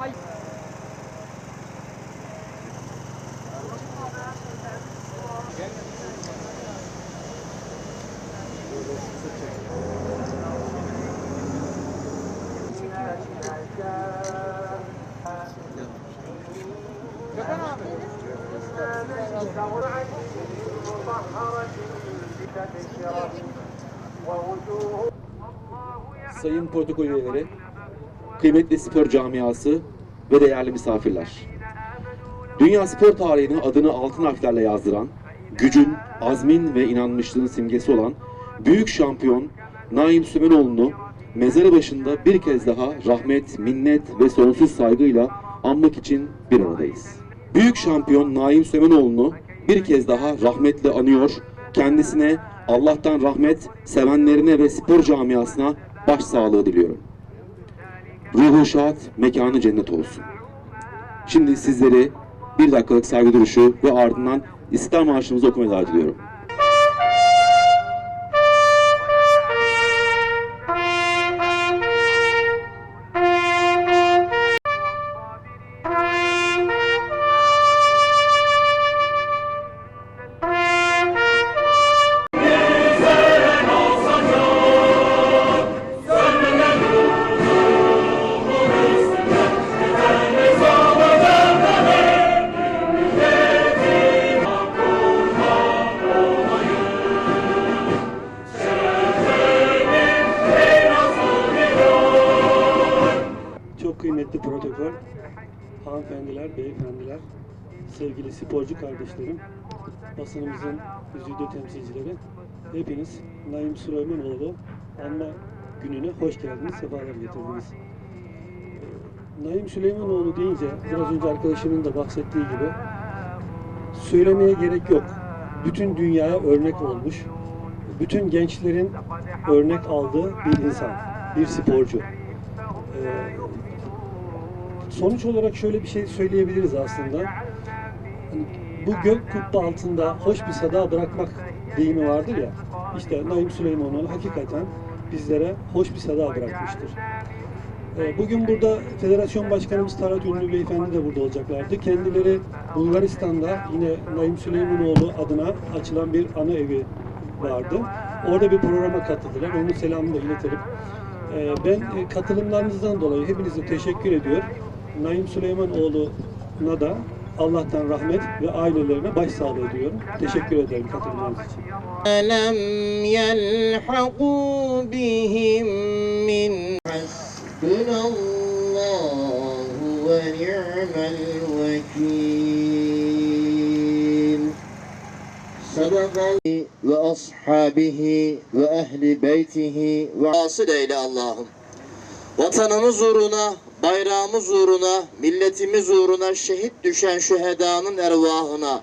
Ay. Gökhan abi. Sayın protokol üyeleri, kıymetli spor camiası ve değerli misafirler. Dünya spor tarihine adını altın harflerle yazdıran, gücün, azmin ve inanmışlığın simgesi olan büyük şampiyon Naim Sümenoğlu'nu mezarı başında bir kez daha rahmet, minnet ve sonsuz saygıyla anmak için bir aradayız. Büyük şampiyon Naim Sümenoğlu'nu bir kez daha rahmetle anıyor, kendisine Allah'tan rahmet, sevenlerine ve spor camiasına başsağlığı diliyorum. Ruhu şad, mekanı cennet olsun. Şimdi sizleri bir dakikalık saygı duruşu ve ardından İstiklal Marşımızı okumaya davet ediyorum. Kıymetli protokol, hanımefendiler, beyefendiler, sevgili sporcu kardeşlerim, basınımızın yüzüde temsilcileri, hepiniz Naim Süleymanoğlu anma gününe hoş geldiniz, sefalar getirdiniz. Naim Süleymanoğlu deyince biraz önce arkadaşımın da bahsettiği gibi söylemeye gerek yok. Bütün dünyaya örnek olmuş, bütün gençlerin örnek aldığı bir insan, bir sporcu. Ee, sonuç olarak şöyle bir şey söyleyebiliriz aslında. Hani bu gök kubbe altında hoş bir sada bırakmak deyimi vardır ya. İşte Naim Süleymanoğlu hakikaten bizlere hoş bir sada bırakmıştır. Ee, Bugün burada Federasyon Başkanımız Tarat Ünlü Beyefendi de burada olacaklardı. Kendileri Bulgaristan'da yine Naim Süleymanoğlu adına açılan bir ana evi vardı. Orada bir programa katıldılar. Onun selamını da iletelim. Ee, Ben katılımlarınızdan dolayı hepinize teşekkür ediyor. Naim Süleymanoğlu'na da Allah'tan rahmet ve ailelerine başsağlığı diyorum. Teşekkür ederim katılımınız için. Elem yelhaku bihim min hasbunallahu ve ni'mel vekil. Sadakallahu ve ashabihi ve ehli beytihi ve asıl eyle Allah'ım. Vatanımız uğruna bayrağımız uğruna, milletimiz uğruna şehit düşen şühedanın ervahına,